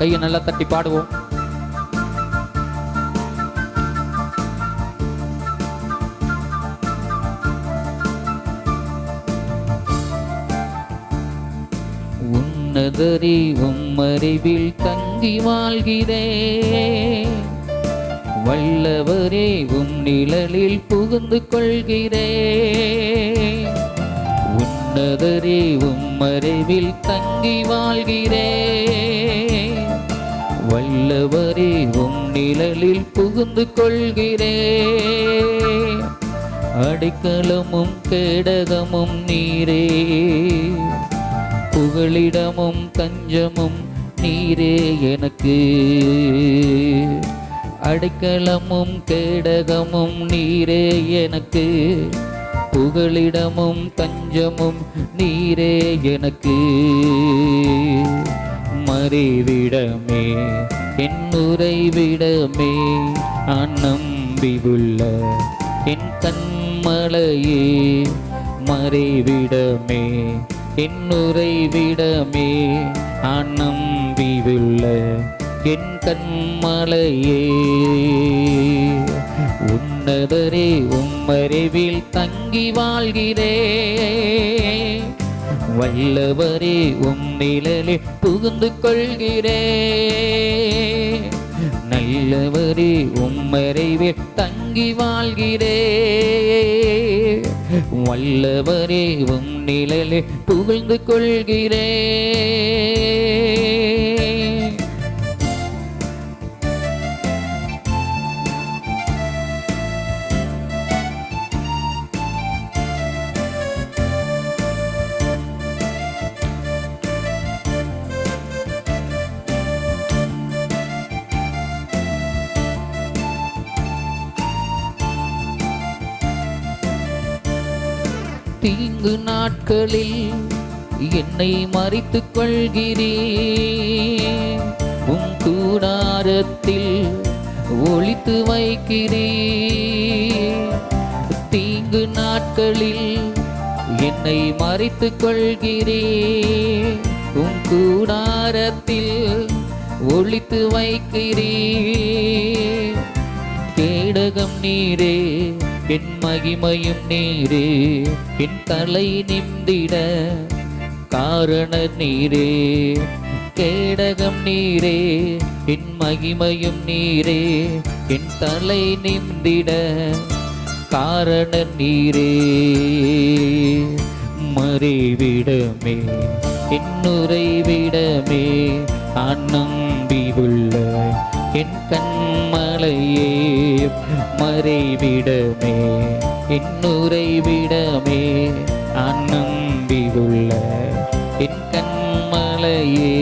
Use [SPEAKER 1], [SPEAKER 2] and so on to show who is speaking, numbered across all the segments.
[SPEAKER 1] கையை நல்லா தட்டி பாடுவோம். உன்னதரி உம்மறிவில் தங்கி வாழ்கிறே. வல்லவரே உம் நிழலில் புகுந்து கொள்கிறே. உன்னதரே அறிவில் தங்கி வாழ்கிறே. வல்லவரே உம் நிழலில் புகுந்து கொள்கிறே. அடிக்கலமும் கேடகமும் நீரே. புகழிடமும் தஞ்சமும் நீரே எனக்கு. அடைக்கலமும் கேடகமும் நீரே எனக்கு. புகழிடமும் தஞ்சமும் நீரே எனக்கு. மறைவிடமே என் உறைவிடமே நான் நம்பியுள்ள என் கண்மலையே மறைவிடமே என் உறைவிடமே நான் நம்பியுள்ள என் கண்மலையே. உன்னதரே உம்மறைவில் தங்கி வாழ்கிறேன் வல்லவரே உம் நிழலே புகுந்து கொள்கிறே. நல்லவரே உம்மறைவே தங்கி வாழ்கிறே. வல்லவரே உம் நிழலே புகழ்ந்து கொள்கிறே. ஐந்து நாட்களில் என்னை மறைத்துக் கொள்கிறேன் உம் கூடாரத்தில் ஒளித்து வைக்கிறேன் தீங்கு நாட்களில் என்னை மறைத்துக் கொள்கிறேன் உம் கூடாரத்தில் ஒளித்து வைக்கிறேன் கேடகம் நீரே என் மகிமையும் நீரே என் தலை நிந்திட காரண நீரே. கேடகம் நீரே என் மகிமையும் நீரே என் தலை நிந்திட காரண நீரே. மறைவிடமே என்னுறைவிடமே நான் உள்ள என் கண்மலையே. மறைவிடமே இன்னுரை விடமே நம்பியுள்ள என் கண்மலையே.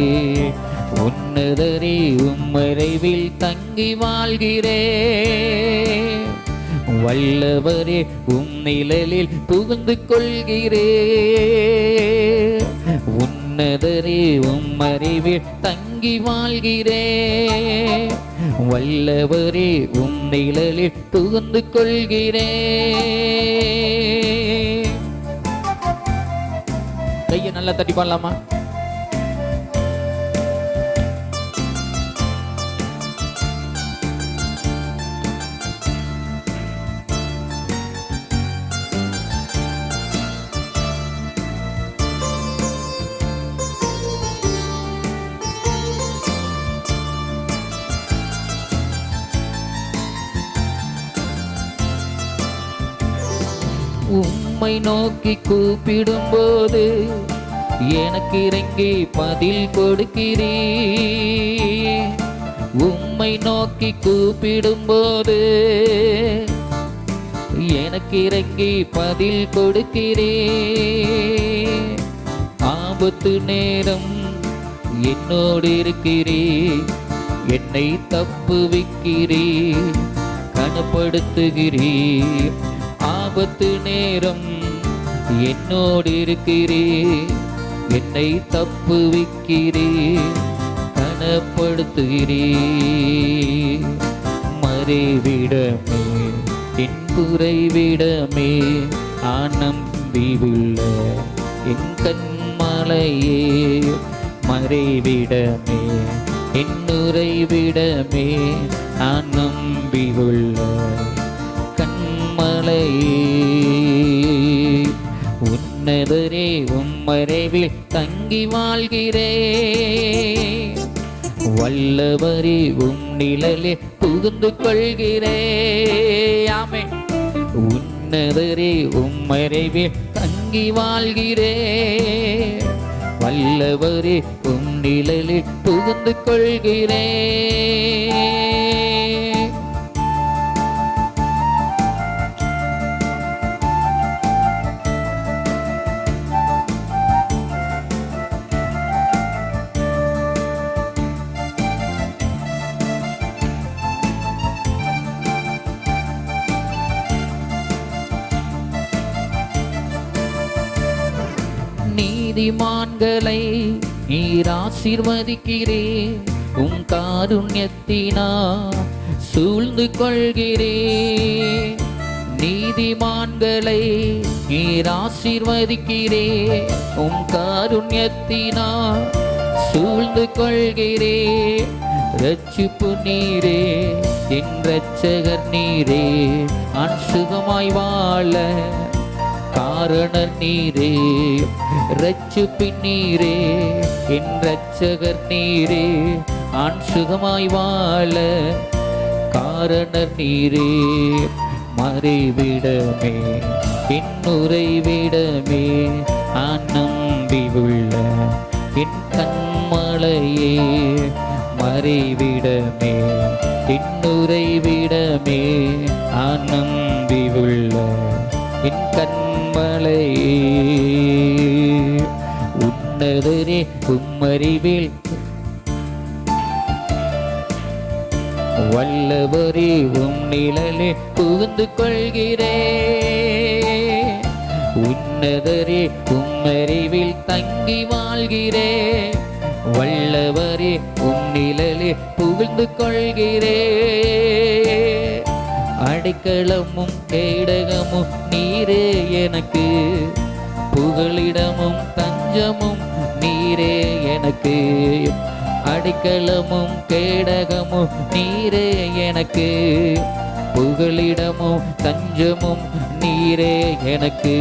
[SPEAKER 1] உன்னதரே உம்மறைவில் தங்கி வாழ்கிறே. வல்லவரே உம் நிழலில் புகுந்து கொள்கிறே. உன்னதரே உம் அறிவில் தங்கி வாழ்கிறே. வல்லவரே உம் நிழலில் புகுந்து கொள்கிறேன் கையை நல்லா தட்டி பாடலாமா? உம்மை நோக்கி கூப்பிடும்போது எனக்கு இறங்கி பதில் கொடுக்கிறீ உம்மை நோக்கி கூப்பிடும்போது எனக்கு இறங்கி பதில் கொடுக்கிறே ஆபத்து நேரம் என்னோடு இருக்கிறே என்னை தப்புவிக்கிறீ கனப்படுத்துகிறே ஆபத்து நேரம் என்னோடு இருக்கிறே என்னை தப்புவிக்கிறே கனப்படுத்துகிறே மறைவிடமே என் குறைவிடமே ஆனம்பியுள்ள என் கண்மலையே. மறைவிடமே என்னுரை விடமே மறைவில் தங்கி வாழ்கிறே வல்லவரே உம் நிழலே புகுந்து கொள்கிறே ஆமே உன்னதரே உம்மறைவில் தங்கி வாழ்கிறே வல்லவரே உம் நிழலே புகுந்து கொள்கிறே நீதிமான்களை நீர் ஆசிர்வதிக்கிறே உம் காருண்யத்தினா சூழ்ந்து கொள்கிறே நீதிமான்களை நீர் ஆசிர்வதிக்கிறே உம் காருண்யத்தினா சூழ்ந்து கொள்கிறே ரட்சிப்பு நீரே என் ரட்சகர் நீரே நான் சுகமாய் வாழ காரண நீரே ரட்சிப்பின் நீரே என் ரட்சகர் நீரே ஆண் சுகமாய் வாழ காரண நீரே. மறைவிடமே என் உறைவிடமே நான் நம்பி உள்ள என் கண்மலையே. மறைவிடமே என் உறைவிடமே நான் நம்பி உள்ள என் கண் கண்மலையே உன்னதரே உம்மறிவில் வல்லவரே உம் நிழலே புகுந்து கொள்கிறே. உன்னதரே உம்மறிவில் தங்கி வாழ்கிறே. வல்லவரே உம் நிழலே புகுந்து கொள்கிறே. அடைக்கலமும் கேடகமும் நீரே எனக்கு. புகலிடமும் தஞ்சமும் நீரே எனக்கு. அடைக்கலமும் கேடகமும் நீரே எனக்கு. புகலிடமும் தஞ்சமும் நீரே எனக்கு.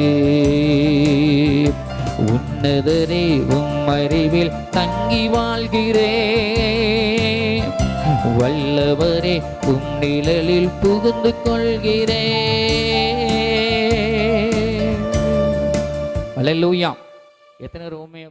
[SPEAKER 1] உன்னதரே உம் அறிவில் தங்கி வாழ்கிறேன். வல்லவரே உம் நிழலில் புகுந்து கொள்கிறே. அல்லேலூயா எத்தனை ரோமே